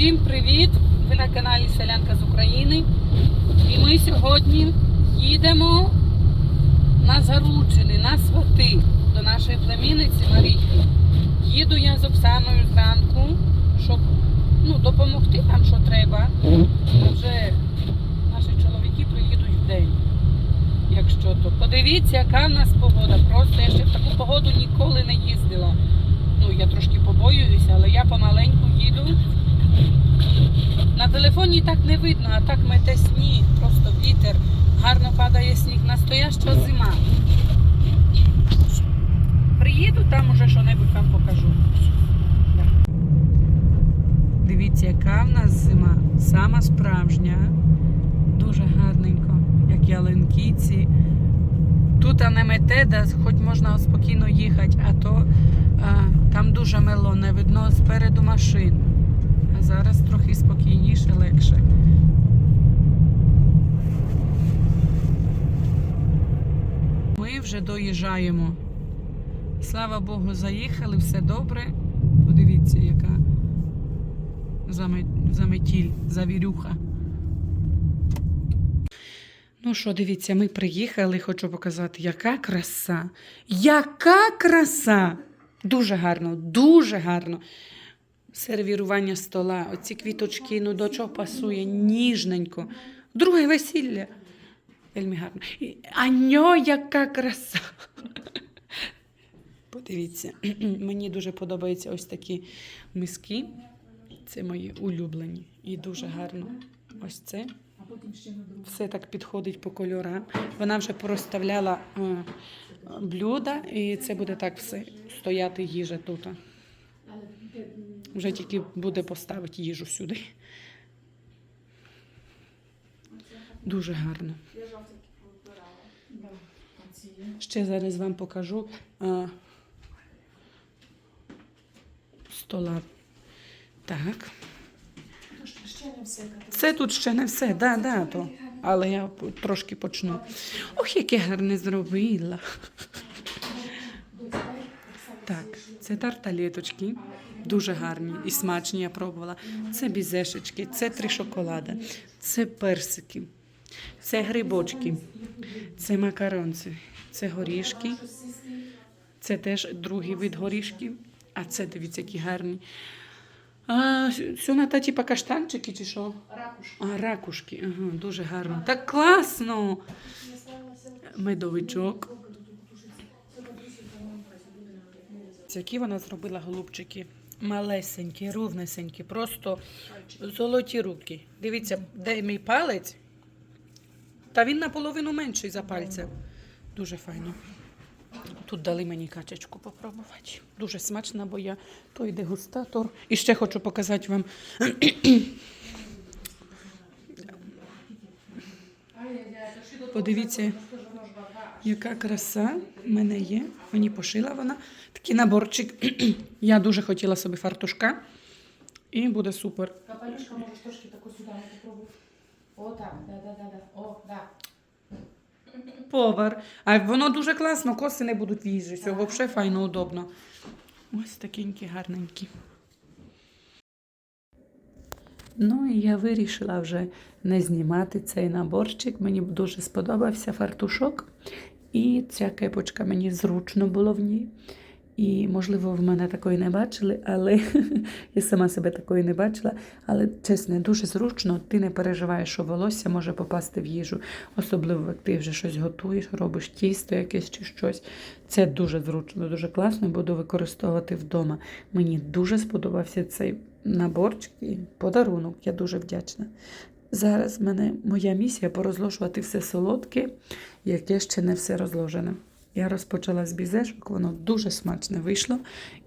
Всім привіт! Ви на каналі Селянка з України. І ми сьогодні їдемо на заручини, на свати до нашої племінниці Марійки. Їду я з Оксаною зранку, щоб ну, допомогти там, що треба. Вже наші чоловіки приїдуть в день. Якщо то. Подивіться, яка в нас погода. Просто я ще в таку погоду ніколи не їздила. Ну, я трошки побоююся, але я помаленьку їду. На телефоні так не видно, а так мете сніг, просто вітер. Гарно падає сніг, настояща зима. Приїду, там уже що-небудь вам покажу. Да. Дивіться, яка в нас зима. Сама справжня. Дуже гарненько, як ялинкіці. Тут а не мете, да, хоч можна спокійно їхати, а то а, там дуже мело, не видно спереду машин. А зараз трохи спокійніше, легше. Ми вже доїжджаємо. Слава Богу, заїхали, все добре. Подивіться, яка заме- заметіль, завірюха. Ну що, дивіться, ми приїхали, хочу показати, яка краса. Яка краса! Дуже гарно, дуже гарно. Сервірування стола, оці квіточки, ну до чого пасує, ніжненько. Друге весілля. Вельми гарно. І- А ньо, яка краса. Подивіться, мені дуже подобаються ось такі миски. Це мої улюблені. І дуже гарно. Ось це. Все так підходить по кольорам. Вона вже проставляла е, блюда, і це буде так все стояти їжа тут. Вже тільки буде поставити їжу сюди. Дуже гарно. Ще зараз вам покажу е, стола. Так. Це тут ще не все, да, да, то. але я трошки почну. Ох, яке гарне зробила. Так, це тарталеточки. Дуже гарні і смачні, я пробувала. Це бізешечки, це три шоколади, це персики, це грибочки, це макаронці, це горішки, це теж другий вид горішків. А це дивіться, які гарні. А, сюната, типа каштанчики чи що? Ракушка. А, ракушки. Ага, дуже гарно. Так класно. Медовичок. Які вона зробила голубчики? Малесенькі, рівнесенькі, просто золоті руки. Дивіться, де мій палець? Та він наполовину менший за пальцем. Дуже файно. Тут дали мені качечку попробувати. Дуже смачна, бо я той дегустатор. І ще хочу показати вам Подивіться, яка краса в мене є. Мені пошила вона. Такий наборчик. Я дуже хотіла собі фартушка. І буде супер. Капелюшка можеш трошки таку сюди не. О, так, да, да, да, да. О, да. Повар. А воно дуже класно, коси не будуть в. Все взагалі файно, удобно. Ось такенькі гарненькі. Ну і я вирішила вже не знімати цей наборчик. Мені дуже сподобався фартушок. І ця кепочка мені зручно було в ній. І, можливо, в мене такої не бачили, але я сама себе такої не бачила. Але чесно, дуже зручно, ти не переживаєш, що волосся може попасти в їжу. Особливо, як ти вже щось готуєш, робиш тісто якесь чи щось. Це дуже зручно, дуже класно буду використовувати вдома. Мені дуже сподобався цей наборчик подарунок. Я дуже вдячна. Зараз в мене моя місія порозложувати все солодке, яке ще не все розложене. Я розпочала з бізешок, воно дуже смачне вийшло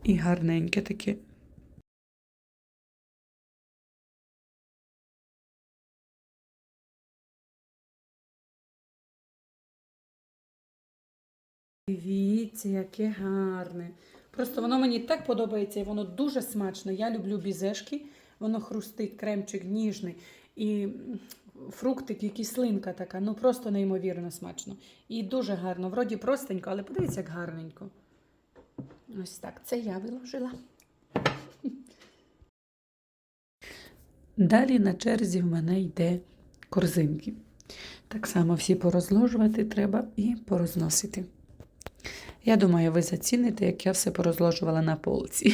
і гарненьке таке. Дивіться, яке гарне. Просто воно мені так подобається, і воно дуже смачне. Я люблю бізешки, воно хрустить, кремчик ніжний. І фруктик і кислинка така, ну просто неймовірно смачно. І дуже гарно. Вроді простенько, але подивіться, як гарненько. Ось так. Це я виложила. Далі на черзі в мене йде корзинки. Так само всі порозложувати треба і порозносити. Я думаю, ви заціните, як я все порозложувала на полці.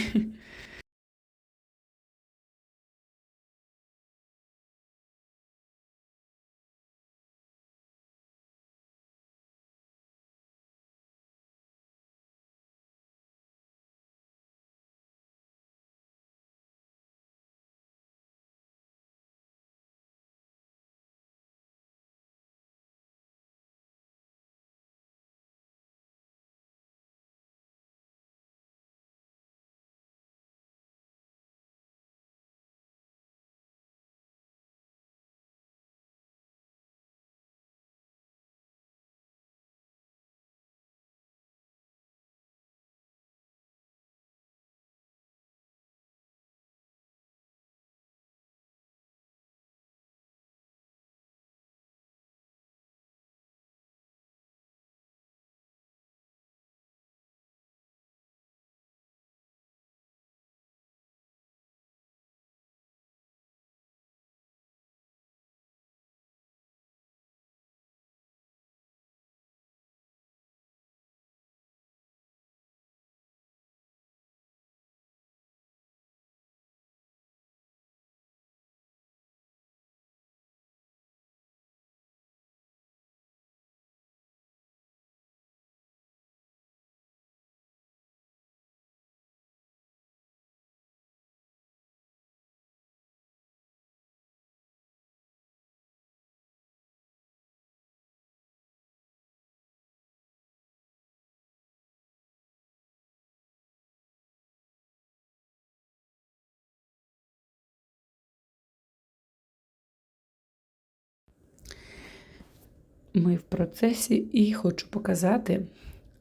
Ми в процесі і хочу показати,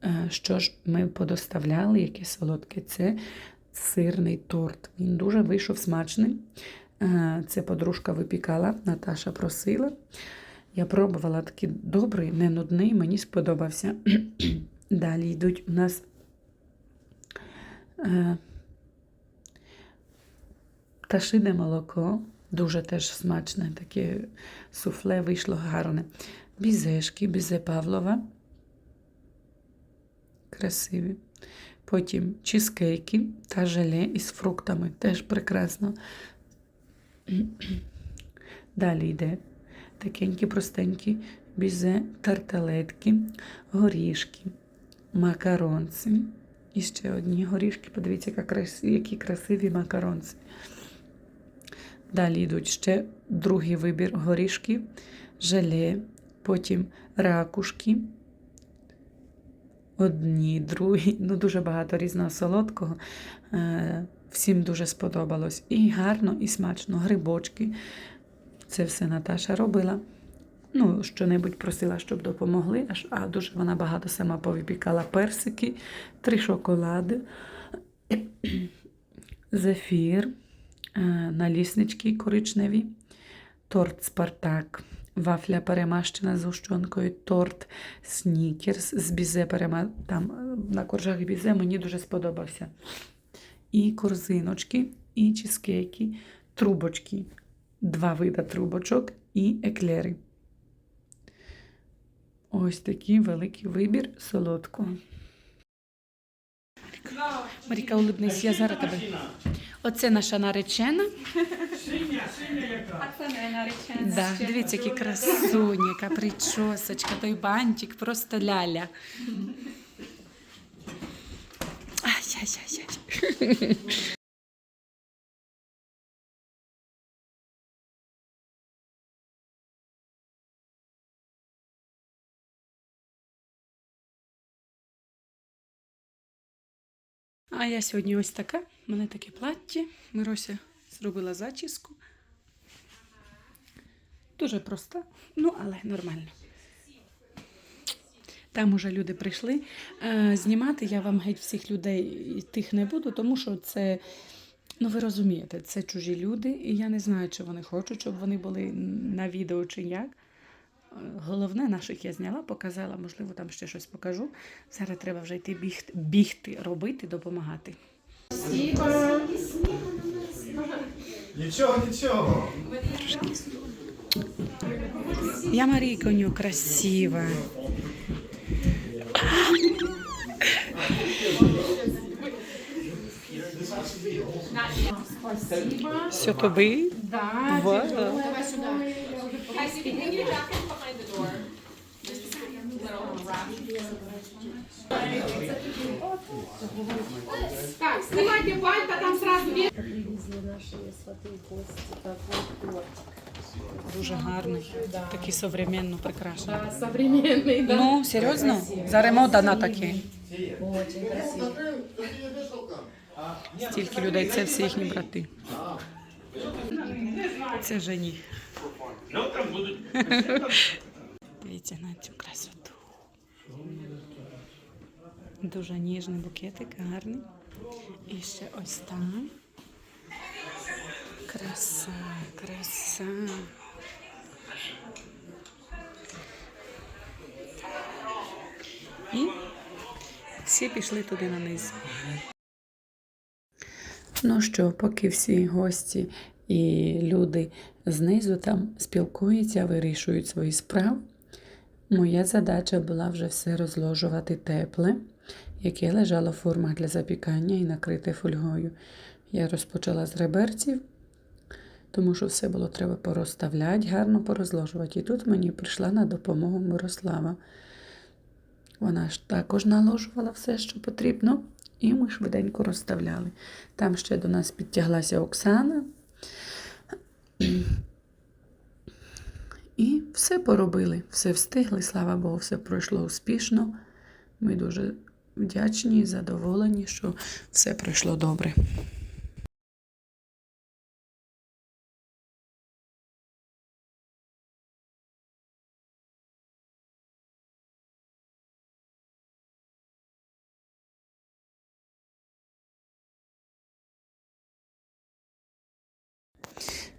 е, що ж ми подоставляли, яке солодке. Це сирний торт. Він дуже вийшов смачним. Е, Це подружка випікала, Наташа просила. Я пробувала такий добрий, не нудний, мені сподобався. Далі йдуть у нас е, пташине молоко, дуже теж смачне, таке суфле вийшло гарне. Бізешки, бізе Павлова. Красиві. Потім чизкейки та желе із фруктами. Теж прекрасно. Далі йде такенькі простенькі бізе тарталетки, горішки, макаронці. І ще одні горішки. Подивіться, які красиві макаронці. Далі йдуть ще другий вибір горішки, желе, потім ракушки. Одні, другі, ну дуже багато різного солодкого. Е, Всім дуже сподобалось. І гарно, і смачно. Грибочки. Це все Наташа робила. Ну, що-небудь просила, щоб допомогли. Аж, а дуже вона багато сама повипікала персики, три шоколади, зефір, е, наліснички коричневі, торт Спартак, вафля перемащена з гущонкою, торт Снікерс з бізе перема... там е, на коржах бізе мені дуже сподобався. І корзиночки, і чизкейки, трубочки, два вида трубочок і еклери. Ось такий великий вибір солодкого. Маріка, улибнись, я зараз тебе. Оце наша наречена. Синя, синя яка. А це не наречена. Да, дивіться, які красуні, яка причосочка, той бантик, просто ляля. Ай-яй-яй-яй. А я сьогодні ось така. У мене таке плаття. Мирося зробила зачіску. Дуже проста, ну але нормально. Там уже люди прийшли. Е, знімати я вам геть всіх людей тих не буду, тому що це, ну ви розумієте, це чужі люди, і я не знаю, чи вони хочуть, щоб вони були на відео чи як. Головне, наших я зняла, показала, можливо, там ще щось покажу. Зараз треба вже йти бігти, бігти робити, допомагати. Нічого, нічого. Я Марійконю красива. Спасибо. Все тобі? Да. Вау. Давай сюда. Так, снимайте пальто, там сразу видно. Дуже гарний. Такий современно прекрасний. Да, современный, да. Ну, серйозно? Зараз мода на. Очень красиво. Стільки людей, це всі їхні брати. Це жені. Ну, там будуть. Дивіться на цю красоту. Дуже ніжний букетик, гарний. І ще ось там. Краса, краса. І всі пішли туди на низ. Ну що, поки всі гості і люди знизу там спілкуються, вирішують свої справи, моя задача була вже все розложувати тепле, яке лежало в формах для запікання і накрите фольгою. Я розпочала з реберців, тому що все було треба порозставляти, гарно порозложувати. І тут мені прийшла на допомогу Мирослава. Вона ж також наложувала все, що потрібно, і ми швиденько розставляли. Там ще до нас підтяглася Оксана. І все поробили, все встигли, слава Богу, все пройшло успішно. Ми дуже вдячні і задоволені, що все пройшло добре.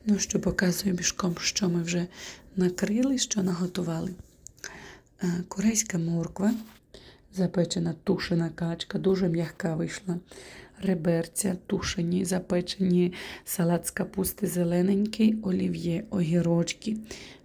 Ну що, показую бішком, що ми вже накрили, що наготували. Е, Корейська морква, запечена тушена качка, дуже м'яка вийшла. Реберця, тушені, запечені, салат з капусти зелененький, олів'є, огірочки,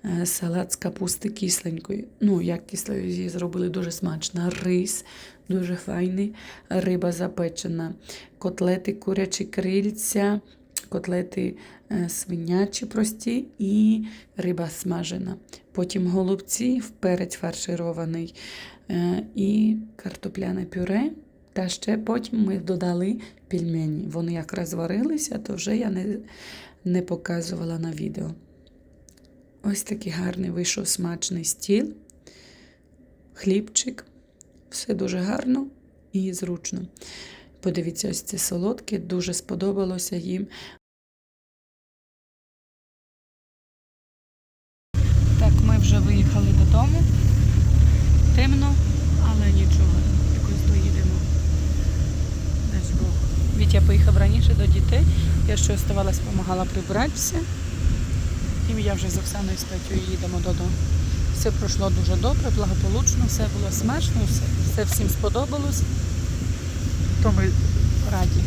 е, салат з капусти кисленької. Ну, як кислою її зробили, дуже смачно. Рис, дуже файний, риба запечена, котлети, курячі крильця, котлети е, свинячі прості і риба смажена. Потім голубці, перець фарширований е, і картопляне пюре. Та ще потім ми додали пельмені. Вони якраз варилися, то вже я не, не показувала на відео. Ось такий гарний вийшов смачний стіл, хлібчик. Все дуже гарно і зручно. Подивіться, ось це солодке, дуже сподобалося їм. Так, ми вже виїхали додому. Темно, але нічого, якось доїдемо. Дасть Бог. Вітя поїхав раніше до дітей. Я ще оставалась, допомагала прибратися. І я вже з Оксаною Петю їдемо додому. Все пройшло дуже добре, благополучно, все було смачно, все, все всім сподобалось. То ми раді.